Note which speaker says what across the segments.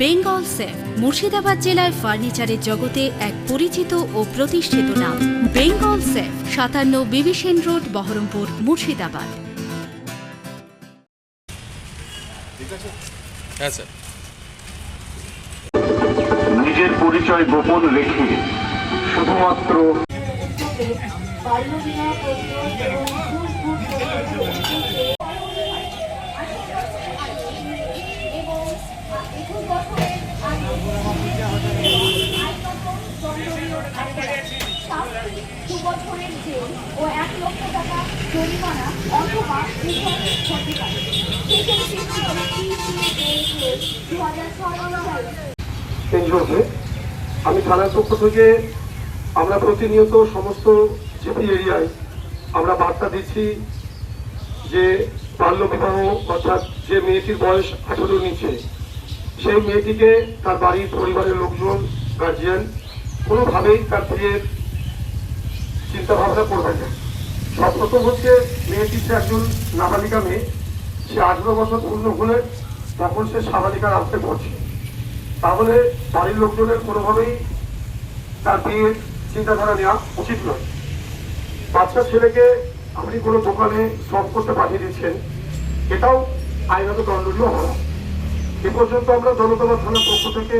Speaker 1: Bengal safe Murshidabad জেলায় ফার্নিচারের জগতে এক পরিচিত ও প্রতিষ্ঠিত নাম। বেঙ্গল সেফ সাতান্ন বিবিসেন রোড বহরমপুর মুর্শিদাবাদ।
Speaker 2: হ্যাঁ স্যার।
Speaker 3: নিজের পরিচয় গোপন রেখে শুধুমাত্র
Speaker 4: বাল্যবিবাহ প্রতিরোধ এবং ঘুষ ঘুষ এবং একুশ বছরের আগে শাস্তি দু বছরের জেল ও এক লক্ষ টাকা জরিমানা অথবা
Speaker 5: কেন্দ্রকে আমি থানার পক্ষ থেকে আমরা প্রতিনিয়ত সমস্ত জিপি এরিয়ায় আমরা বার্তা দিচ্ছি যে বাল্য বিবাহ অর্থাৎ যে মেয়েটির বয়স আঠেরো নিচে, সেই মেয়েটিকে তার বাড়ির পরিবারের লোকজন গার্জিয়ান কোনোভাবেই তার বিয়ের চিন্তা ভাবনা করবেন না। সবপ্রথম হচ্ছে মেয়েটি যে একজন নাবালিকা মেয়ে, সে আঠেরো বছর পূর্ণ হলে তখন সে সাবালিকার রাস্তায় পড়ছে তাহলে বাড়ির লোকজনের কোনোভাবেই তার বিয়ের চিন্তাধারা নেওয়া উচিত নয়। বাচ্চা ছেলেকে আপনি কোনো দোকানে সব করতে পাঠিয়ে দিচ্ছেন, এটাও আইনত দণ্ডনীয় হওয়া এ পর্যন্ত আমরা জনতলা থানার পক্ষ থেকে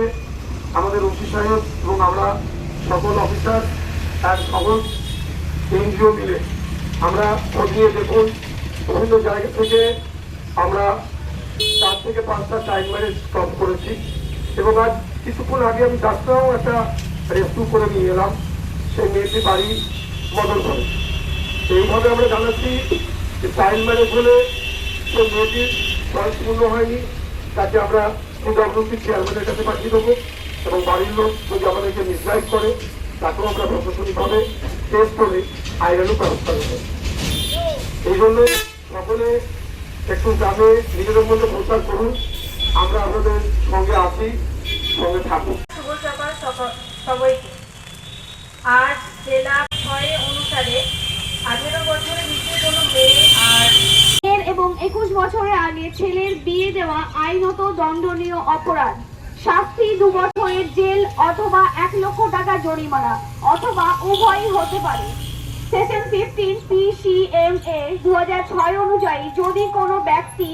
Speaker 5: আমাদের ওসি সাহেব এবং আমরা সকল অফিসার, এক সকল এনজিও মিলে আমরা খোঁজ নিয়ে দেখুন, বিভিন্ন জায়গা থেকে আমরা চার থেকে পাঁচটা টাইম ম্যারেজ স্টপ করেছি। এবং আজ কিছুক্ষণ আগে আমি ডাক্তারও একটা রেস্কিউ করে নিয়ে এলাম। সেই মেয়েটি বাড়ি বদল করে এইভাবে আমরা জানাচ্ছি যে টাইম ম্যারেজ হলে সে মেয়েটির বয়স পূর্ণ হয়নি। তাকে আমরা পিডব্লিউসি চেয়ারম্যানের কাছে পাঠিয়ে দেবো এবং বাড়ির লোক যদি আমাদেরকে মিসগাইড করে, তাকেও আমরা প্রশাসনিকভাবে টেস্ট করে আইনানু ব্যবস্থা নেব এই জন্য সকলে একটু গ্রামে নিজেদের মধ্যে প্রচার করুন। আমরা আপনাদের সঙ্গে আছি সঙ্গে থাকুন।
Speaker 6: শুভ সকাল সক- সবাইকে। আজ জেলা ছয় অনুসারে আঠেরো বছরের নিচে কোনো মেয়ে আর
Speaker 4: এবং একুশ বছরের আগে ছেলের বিয়ে দেওয়া আইনত দণ্ডনীয় অপরাধ। শাস্তি দু বছরের জেল অথবা এক লক্ষ টাকা জরিমানা, অথবা উভয়ই হতে পারে। সেশন ফিফটিন পিসিএমএ দু হাজার ছয় অনুযায়ী যদি কোনো ব্যক্তি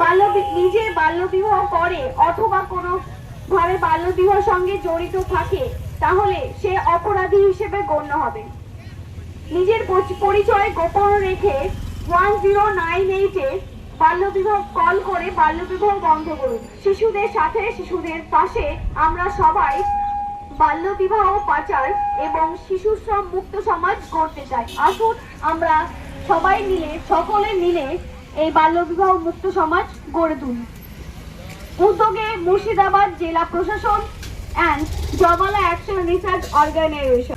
Speaker 4: বাল্য নিজে বাল্যবিবাহ করে অথবা কোনো ভাবে বাল্যবিবাহ সঙ্গে জড়িত থাকে, তাহলে সে অপরাধী হিসেবে গণ্য হবে। নিজের পরিচয় গোপন রেখে ওয়ান জিরো নাইন এইটে বাল্যবিবাহ কল করে বাল্যবিবাহ বন্ধ করুন। শিশুদের সাথে, শিশুদের পাশে আমরা সবাই বাল্যবিবাহ পাচার এবং শিশু শ্রম মুক্ত সমাজ গড়তে চাই। আসুন আমরা সবাই মিলে, সকলে মিলে এই বাল্যবিবাহ মুক্ত সমাজ গড়ে তুলি। উদ্যোগে মুর্শিদাবাদ জেলা প্রশাসন অ্যান্ড জমালা action research organisation